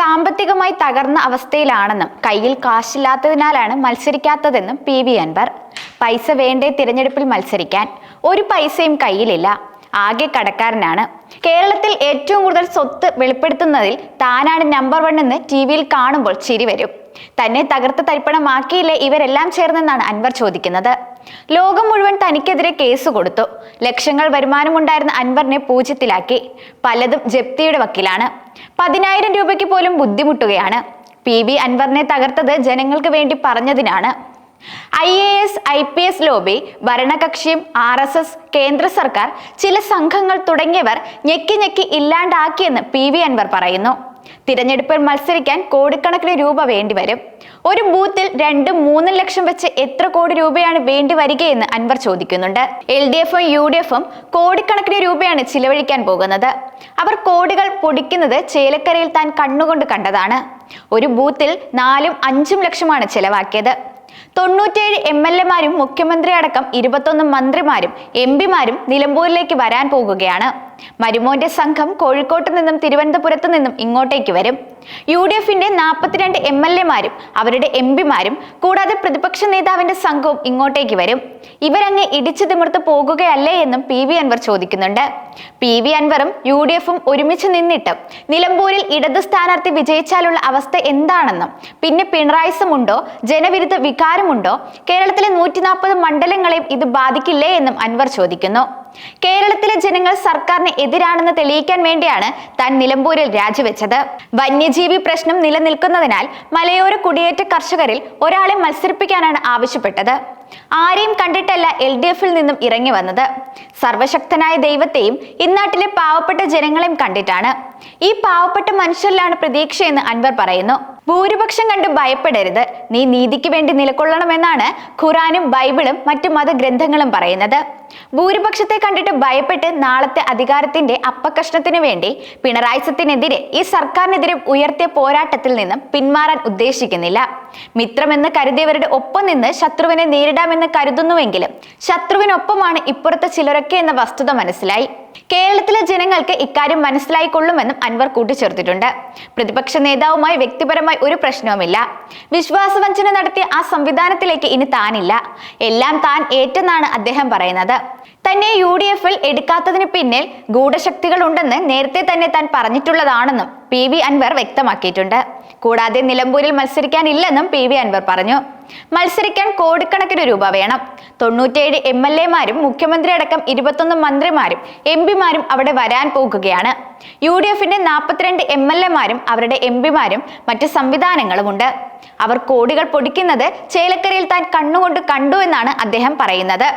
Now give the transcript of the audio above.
സാമ്പത്തികമായി തകർന്ന അവസ്ഥയിലാണെന്നും കയ്യിൽ കാശില്ലാത്തതിനാലാണ് മത്സരിക്കാത്തതെന്നും പി വി അൻവർ. പൈസ വേണ്ടേ തിരഞ്ഞെടുപ്പിൽ മത്സരിക്കാൻ. ഒരു പൈസയും കയ്യിലില്ല. ആകെ കടക്കാരനാണ്. കേരളത്തിൽ ഏറ്റവും കൂടുതൽ സ്വത്ത് വെളിപ്പെടുത്തുന്നതിൽ താനാണ് നമ്പർ വൺ എന്ന് ടി വിയിൽ കാണുമ്പോൾ ചിരി വരും. തന്നെ തകർത്ത് തരിപ്പണമാക്കിയില്ലേ ഇവരെല്ലാം ചേർന്നെന്നാണ് അൻവർ ചോദിക്കുന്നത്. ലോകം മുഴുവൻ തനിക്കെതിരെ കേസ് കൊടുത്തു. ലക്ഷങ്ങൾ വരുമാനമുണ്ടായിരുന്ന അൻവറിനെ പൂജ്യത്തിലാക്കി. പലതും ജപ്തിയുടെ വക്കിലാണ്. പതിനായിരം രൂപയ്ക്ക് പോലും ബുദ്ധിമുട്ടുകയാണ്. പി വി അൻവറിനെ തകർത്തത് ജനങ്ങൾക്ക് വേണ്ടി പറഞ്ഞതിനാണ്. I A S I P S lobby ഭരണകക്ഷിയും R S S കേന്ദ്ര സർക്കാർ ചില സംഘങ്ങൾ തുടങ്ങിയവർ ഞെക്കി ഞെക്കി ഇല്ലാണ്ടാക്കിയെന്ന് പി വി അൻവർ പറയുന്നു. തിരഞ്ഞെടുപ്പിൽ മത്സരിക്കാൻ കോടിക്കണക്കിന് രൂപ വേണ്ടിവരും. ഒരു ബൂത്തിൽ രണ്ടും മൂന്നും ലക്ഷം വെച്ച് എത്ര കോടി രൂപയാണ് വേണ്ടി വരികയെന്ന് അൻവർ ചോദിക്കുന്നുണ്ട്. എൽ ഡി എഫും യു ഡി എഫും കോടിക്കണക്കിന് രൂപയാണ് ചിലവഴിക്കാൻ പോകുന്നത്. അവർ കോടികൾ പൊടിക്കുന്നത് ചേലക്കരയിൽ താൻ കണ്ണുകൊണ്ട് കണ്ടതാണ്. ഒരു ബൂത്തിൽ നാലും അഞ്ചും ലക്ഷമാണ് ചെലവാക്കിയത്. തൊണ്ണൂറ്റേഴ് എം എൽ എമാരും മുഖ്യമന്ത്രി അടക്കം ഇരുപത്തൊന്ന് മന്ത്രിമാരും എം പിമാരും നിലമ്പൂരിലേക്ക് വരാൻ പോകുകയാണ്. മരുമോന്റെ സംഘം കോഴിക്കോട്ട് നിന്നും തിരുവനന്തപുരത്ത് നിന്നും ഇങ്ങോട്ടേക്ക് വരും. യു ഡി എഫിന്റെ നാൽപ്പത്തിരണ്ട് എം എൽ എമാരും അവരുടെ എം പിമാരും കൂടാതെ പ്രതിപക്ഷ നേതാവിന്റെ സംഘവും ഇങ്ങോട്ടേക്ക് വരും. ഇവരങ്ങ് ഇടിച്ചു തിമിർത്ത് പോകുകയല്ലേ എന്നും പി വി അൻവർ ചോദിക്കുന്നുണ്ട്. പി വി അൻവറും യു ഡി എഫും ഒരുമിച്ച് നിന്നിട്ട് നിലമ്പൂരിൽ ഇടത് സ്ഥാനാർത്ഥി വിജയിച്ചാലുള്ള അവസ്ഥ എന്താണെന്നും പിന്നെ പിണറായിസമുണ്ടോ ജനവിരുദ്ധ വികാരമുണ്ടോ കേരളത്തിലെ നൂറ്റി നാൽപ്പത് മണ്ഡലങ്ങളെയും ഇത് ബാധിക്കില്ലേ എന്നും അൻവർ ചോദിക്കുന്നു. കേരളത്തിലെ ജനങ്ങൾ സർക്കാരിന് എതിരാണെന്ന് തെളിയിക്കാൻ വേണ്ടിയാണ് താൻ നിലമ്പൂരിൽ രാജിവെച്ചത്. വന്യജീവി പ്രശ്നം നിലനിൽക്കുന്നതിനാൽ മലയോര കുടിയേറ്റ കർഷകരിൽ ഒരാളെ മത്സരിപ്പിക്കാനാണ് ആവശ്യപ്പെട്ടത്. ആരെയും കണ്ടിട്ടല്ല എൽ ഡി എഫിൽ നിന്നും ഇറങ്ങി വന്നത്. സർവശക്തനായ ദൈവത്തെയും ഇന്നാട്ടിലെ പാവപ്പെട്ട ജനങ്ങളെയും കണ്ടിട്ടാണ്. ഈ പാവപ്പെട്ട മനുഷ്യരിലാണ് പ്രതീക്ഷയെന്ന് അൻവർ പറയുന്നു. ഭൂരിപക്ഷം കണ്ട് ഭയപ്പെടരുത്. നീ നീതിക്ക് വേണ്ടി നിലകൊള്ളണമെന്നാണ് ഖുറാനും ബൈബിളും മറ്റു മതഗ്രന്ഥങ്ങളും പറയുന്നത്. ഭൂരിപക്ഷത്തെ കണ്ടിട്ട് ഭയപ്പെട്ട് നാളത്തെ അധികാരത്തിന്റെ അപ്പകഷ്ണത്തിനു വേണ്ടി പിണറായിസത്തിനെതിരെ ഈ സർക്കാരിനെതിരെ ഉയർത്തിയ പോരാട്ടത്തിൽ നിന്നും പിന്മാറാൻ ഉദ്ദേശിക്കുന്നില്ല. മിത്രമെന്ന് കരുതിയവരുടെ ഒപ്പം നിന്ന് ശത്രുവിനെ നേരിടാമെന്ന് കരുതുന്നുവെങ്കിലും ശത്രുവിനൊപ്പമാണ് ഇപ്പുറത്തെ ചിലരൊക്കെ എന്ന വസ്തുത മനസ്സിലായി. കേരളത്തിലെ ജനങ്ങൾക്ക് ഇക്കാര്യം മനസ്സിലായിക്കൊള്ളുമെന്നും അൻവർ കൂട്ടിച്ചേർത്തിട്ടുണ്ട്. പ്രതിപക്ഷ നേതാവുമായി വ്യക്തിപരമായി ഒരു പ്രശ്നവുമില്ല. വിശ്വാസവഞ്ചന നടത്തിയ ആ സംവിധാനത്തിലേക്ക് ഇനി താനില്ല. എല്ലാം താൻ ഏറ്റെന്നാണ് അദ്ദേഹം പറയുന്നത്. തന്നെ യു ഡി എഫിൽ എടുക്കാത്തതിന് പിന്നിൽ ഗൂഢശക്തികൾ ഉണ്ടെന്ന് നേരത്തെ തന്നെ താൻ പറഞ്ഞിട്ടുള്ളതാണെന്നും പി വി അൻവർ വ്യക്തമാക്കിയിട്ടുണ്ട്. കൂടാതെ നിലമ്പൂരിൽ മത്സരിക്കാനില്ലെന്നും പി വി അൻവർ പറഞ്ഞു. മത്സരിക്കാൻ കോടിക്കണക്കിന് രൂപ വേണം. തൊണ്ണൂറ്റേഴ് എം എൽ എമാരും മുഖ്യമന്ത്രി അടക്കം ഇരുപത്തൊന്ന് മന്ത്രിമാരും എം പിമാരും അവിടെ വരാൻ പോകുകയാണ്. യു ഡി എഫിന്റെ നാൽപ്പത്തിരണ്ട് എം എൽ എമാരും അവരുടെ എം പിമാരും മറ്റ് സംവിധാനങ്ങളുമുണ്ട്. അവർ കോടികൾ പൊടിക്കുന്നത് ചേലക്കരയിൽ താൻ കണ്ണുകൊണ്ട് കണ്ടു എന്നാണ് അദ്ദേഹം പറയുന്നത്.